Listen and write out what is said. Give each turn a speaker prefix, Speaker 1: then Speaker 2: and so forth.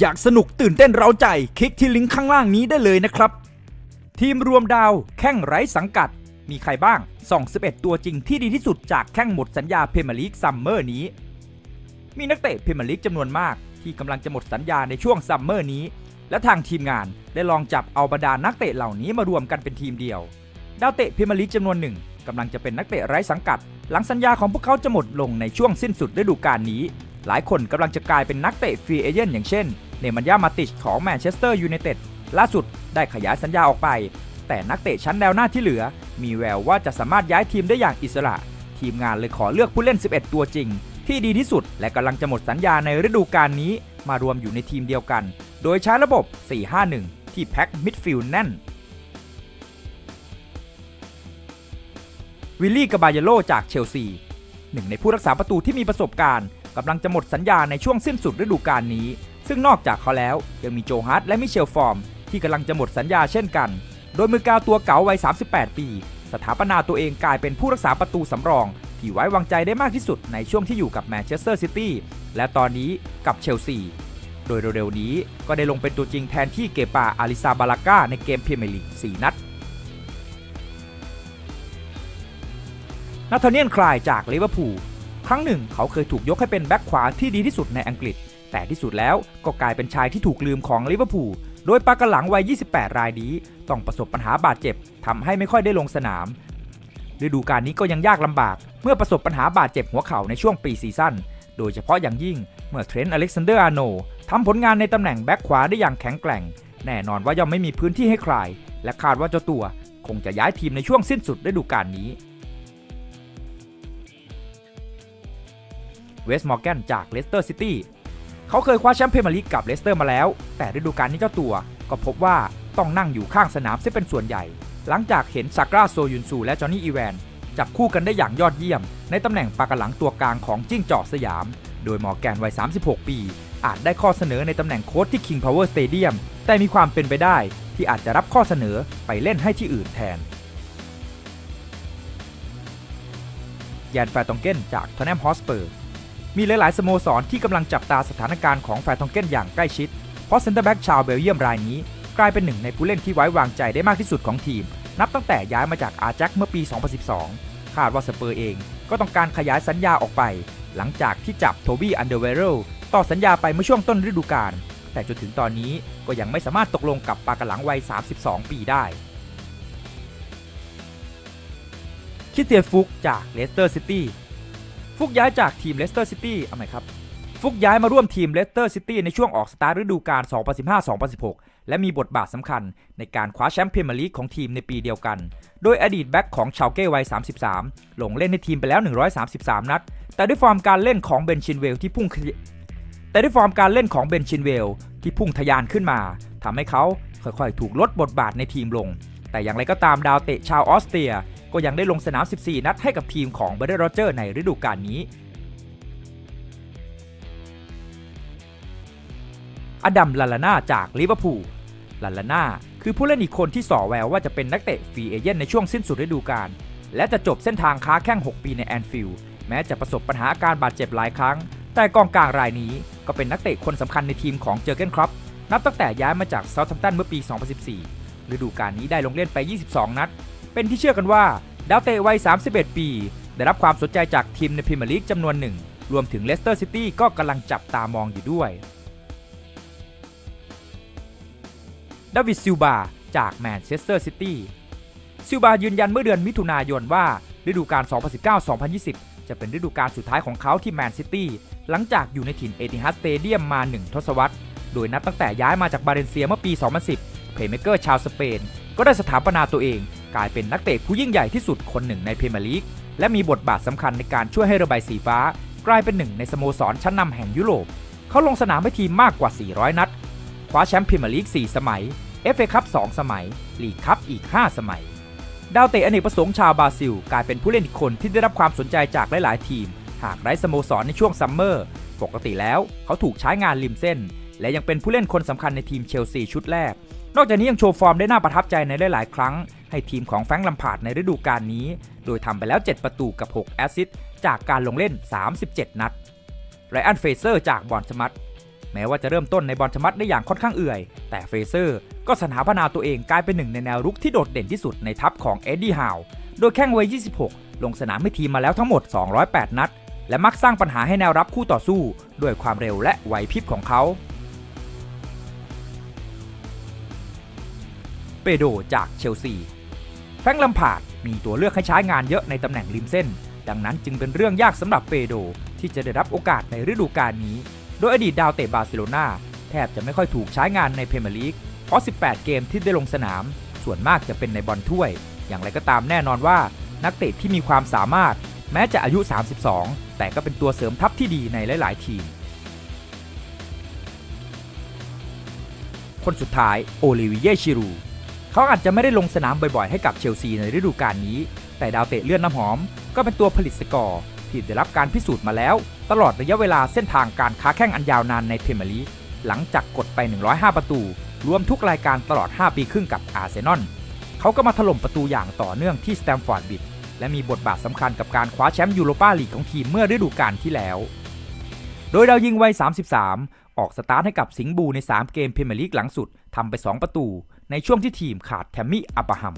Speaker 1: อยากสนุกตื่นเต้นเร้าใจ คลิกที่ลิงก์ข้างล่างนี้ได้เลยนะครับ ทีมรวมดาวแข่งไร้สังกัด มีใครบ้างส่อง11 ตัวจริงที่ดีที่สุดจากแข่งหมดสัญญาเพเมียร์ลีกซัมเมอร์นี้ มีนักเตะเพเมียร์ลีกจำนวนมากที่กำลังจะหมดสัญญาในช่วงซัมเมอร์นี้ และทางทีมงานได้ลองจับเอาบรรดานักเตะเหล่านี้มารวมกันเป็นทีมเดียว ดาวเตะเพเมียร์ลีกจำนวนหนึ่งกำลังจะเป็นนักเตะไร้สังกัด หลังสัญญาของพวกเขาจะหมดลงในช่วงสิ้นสุดฤดูกาลนี้ หลายคนกำลังจะกลายเป็นนักเตะฟรีเอเจนต์อย่างเช่น เนมันยามาติชของแมนเชสเตอร์ยูไนเต็ดล่าสุดได้ขยายสัญญาออกไป แต่นักเตะชั้นแนวหน้าที่เหลือ มีแววว่าจะสามารถย้ายทีมได้อย่างอิสระ ทีมงานเลยขอเลือกผู้เล่น 11 ตัวจริง ที่ดีที่สุดและกำลังจะหมดสัญญาในฤดูกาลนี้ มารวมอยู่ในทีมเดียวกัน โดยใช้ระบบ 4-5-1 ที่แพ็คมิดฟิลด์แน่นวิลลี่กบายโลจากเชลซี หนึ่งในผู้รักษาประตูที่มีประสบการณ์กำลังจะหมดสัญญาในช่วงสิ้นสุดฤดูกาลนี้ ซึ่งนอกจากเขาแล้วยังมีโจฮัตและมิเชลฟอร์ม ที่กำลังจะหมดสัญญาเช่นกัน โดยมือกาวตัวเก๋าวัย 38 ปี สถาปนาตัวเองกลายเป็นผู้รักษาประตูสำรอง ที่ไว้วางใจได้มากที่สุดในช่วงที่อยู่กับแมนเชสเตอร์ซิตี้และตอนนี้กับเชลซีโดยเร็วๆนี้ก็ได้ลงเป็นตัวจริงแทนที่เกปาอาริซาบาลาก้าในเกมพรีเมียร์ลีก 4 นัดนาธาเนียนคลายจากลิเวอร์พูลครั้งหนึ่งเขาเคยถูกยกให้เป็นแบ็คขวาที่ดีที่สุดในอังกฤษ แต่ที่สุดแล้วก็กลายเป็นชายที่ถูกลืมของลิเวอร์พูลโดยปากหลังวัย 28 รายนี้ ต้องประสบปัญหาบาดเจ็บทำให้ไม่ค่อยได้ลงสนาม ฤดูกาลนี้ก็ยังยากลำบาก เมื่อประสบปัญหาบาดเจ็บหัวเข่าในช่วงปีซีซั่น โดยเฉพาะอย่างยิ่งเมื่อเทรนต์อเล็กซานเดอร์อาร์โนทำผลงานในตำแหน่งแบ็คขวาได้อย่างแข็งแกร่ง แน่นอนว่าย่อมไม่มีพื้นที่ให้ใคร และคาดว่าเจ้าตัว คงจะย้ายทีมในช่วงสิ้นสุดฤดูกาลนี้ เวสต์มอร์แกนจากเลสเตอร์ซิตี้ เขาเคยคว้าแชมป์พรีเมียร์ลีกกับเลสเตอร์มาแล้ว แต่ฤดูกาลนี้เจ้าตัวก็พบว่าต้องนั่งอยู่ข้างสนามเสียเป็นส่วนใหญ่ หลังจากเห็นซากราโซยุนซูและจอห์นนี่อีแวนจับคู่กันได้อย่างยอดเยี่ยม ในตำแหน่งปากหลังตัวกลางของจิ้งจอกสยาม โดยมอแกนวัย 36 ปี อาจได้ข้อเสนอในตำแหน่งโค้ชที่ King Power Stadium แต่มีความเป็นไปได้ที่อาจจะรับข้อเสนอไปเล่นให้ที่อื่นแทนแยนแฟร์ตองเกนจากทอนแนมฮอสเปอร์ มีหลาย ๆ สโมสรที่กำลังจับตาสถานการณ์ของแฟร์ทองเก้นอย่างใกล้ชิด เพราะเซนเตอร์แบ็กชาวเบลเยียมรายนี้ กลายเป็นหนึ่งในผู้เล่นที่ไว้วางใจได้มากที่สุดของทีม นับตั้งแต่ย้ายมาจากอาแจ็คเมื่อปี 2012 คาดว่าสเปอร์เองก็ต้องการขยายสัญญาออกไป หลังจากที่จับโทบี้อันเดอร์เวโรต่อสัญญาไปเมื่อช่วงต้นฤดูกาลแต่จนถึงตอนนี้ก็ยังไม่สามารถตกลงกับปากกหลังวัย 32 ปีได้คิเตียนฟุกจากเลสเตอร์ซิตี้ ฟุกย้ายจากทีมเลสเตอร์ซิตี้เอาไหมครับ ฟุกย้ายมาร่วมทีมเลสเตอร์ซิตี้ในช่วงออกสตาร์ฤดูกาล 2015-2016 และมีบทบาทสำคัญในการคว้าแชมป์พรีเมียร์ลีกของทีมในปีเดียวกัน โดยอดีตแบ็กของชาวเก้วัย 33 ลงเล่นในทีมไปแล้ว 133 นัด แต่ด้วยฟอร์มการเล่นของเบนชินเวลที่พุ่งแต่ด้วยฟอร์มการเล่นของเบนชินเวลที่พุ่งทะยานขึ้นมาทำให้เขาค่อยๆ ถูกลดบทบาทในทีมลง แต่อย่างไรก็ตามดาวเตะชาวออสเตรีย ก็ยังได้ลงสนาม 14 นัดให้กับทีมของเบรดอร์โรเจอร์ในฤดูกาลนี้ อดัมลาลาน่าจากลิเวอร์พูลลาลาน่าคือผู้เล่นอีกคนที่ส่อแววว่าจะเป็นนักเตะฟรีเอเจนในช่วงสิ้นสุดฤดูกาลและจะจบเส้นทางค้าแข้ง 6 ปีในแอนฟิลด์แม้จะประสบปัญหาอาการบาดเจ็บหลายครั้ง แต่กองกลางรายนี้ก็เป็นนักเตะคนสำคัญในทีมของเจอร์เกนครอปนับตั้งแต่ย้ายมาจากเซาท์แฮมป์ตันเมื่อปี 2014 ฤดูกาลนี้ได้ลงเล่นไป 22 นัด เป็นที่เชื่อกันว่า ดาวเตะวัย 31 ปี ได้รับความสนใจจากทีมในพรีเมียร์ลีกจำนวนหนึ่ง รวมถึงเลสเตอร์ซิตี้ก็กำลังจับตามองอยู่ด้วยดาวิดซิลบาจากแมนเชสเตอร์ซิตี้ซิลบายืนยันเมื่อเดือนมิถุนายนว่าฤดูกาล 2019-2020 จะเป็นฤดูกาลสุดท้ายของเขาที่แมนซิตี้หลังจากอยู่ในถิ่นเอติฮัดสเตเดียมมา 1 ทศวรรษ โดยนับตั้งแต่ย้ายมาจากบาเรนเซียเมื่อปี 2010 เพลย์เมเกอร์ชาวสเปน ก็ได้สถาปนาตัวเอง กลายเป็นนักเตะผู้ยิ่งใหญ่ที่สุดคนหนึ่งในพรีเมียร์ลีกและมีบทบาทสำคัญในการช่วยให้เระบายสีฟ้า กลายเป็นหนึ่งในสโมสรชั้นนำแห่งยุโรป เขาลงสนามให้ทีมมากกว่า 400 นัด คว้าแชมป์พรีเมียร์ลีก 4 สมัย FA คัพ2สมัย ลีกคัพอีก 5 สมัย ดาวเตะอเนกประสงค์ชาวบราซิล กลายเป็นผู้เล่นอีกคนที่ได้รับความสนใจจากหลาย ๆ ทีม หากไร้สโมสรในช่วงซัมเมอร์ ปกติแล้วเขาถูกใช้งานริมเส้น และยังเป็นผู้เล่นคนสำคัญในทีมเชลซีชุดแรก นอกจากนี้ยังโชว์ฟอร์มได้น่าประทับใจในหลาย ๆ ครั้ง ให้ทีมของแฟรงค์ลัมพาร์ดในฤดูกาลนี้ โดยทำไปแล้ว 7 ประตูกับ 6 แอสซิสต์จากการลงเล่น 37 นัดไรอันเฟเซอร์จากบอร์นสมัตแม้ว่าจะเริ่มต้นในบอลชมัดได้อย่างค่อนข้างเอื่อย แต่เฟเซอร์ก็สถาปนาตัวเองกลายเป็นหนึ่งในแนวรุกที่โดดเด่นที่สุดในทัพของเอ็ดดี้ฮาวโดยแข้งวัย 26 ลงสนามให้ทีมมาแล้วทั้งหมด 208 นัด และมักสร้างปัญหาให้แนวรับคู่ต่อสู้ ด้วยความเร็วและไหวพริบของเขา เปโดจากเชลซี แฟงลัมพาดมีตัวเลือกให้ใช้งานเยอะในตำแหน่งริมเส้น ดังนั้นจึงเป็นเรื่องยากสำหรับเปโดที่จะได้รับโอกาสในฤดูกาลนี้ โดยอดีตดาวเตะบาร์เซโลนาแทบจะไม่ค่อยถูกใช้งานในเพรเมียร์ลีกเพราะ 18 เกมที่ได้ลงสนาม ส่วนมากจะเป็นในบอลถ้วย อย่างไรก็ตามแน่นอนว่า นักเตะที่มีความสามารถ แม้จะอายุ 32 แต่ก็เป็นตัวเสริมทัพที่ดีในหลาย ๆ ทีม คนสุดท้ายโอลิวิเยชิรู เขาอาจจะไม่ได้ลงสนามบ่อยๆ ให้กับเชลซีในฤดูกาลนี้ แต่ดาวเตะเลื่อนน้ำหอม ก็เป็นตัวผลิตสกอร์ที่ได้รับการพิสูจน์มาแล้ว ตลอดระยะเวลาเส้นทางการค้าแข่งอันยาวนานในพรีเมียร์ลีกหลังจากกดไป 105 ประตู รวมทุกรายการตลอด 5 ปีครึ่งกับอาร์เซนอลเขาก็มาถล่มประตูอย่างต่อเนื่องที่สแตมฟอร์ดบิดและมีบทบาทสำคัญกับการคว้าแชมป์ยูโรปาลีกของทีมเมื่อฤดูกาลที่แล้ว โดยดาวยิงวัย 33 ออกสตาร์ทให้กับสิงห์บูใน 3 เกมพรีเมียร์ลีกหลังสุด ทำไป 2 ประตู ในช่วงที่ทีมขาดแทมมี่อับราฮัม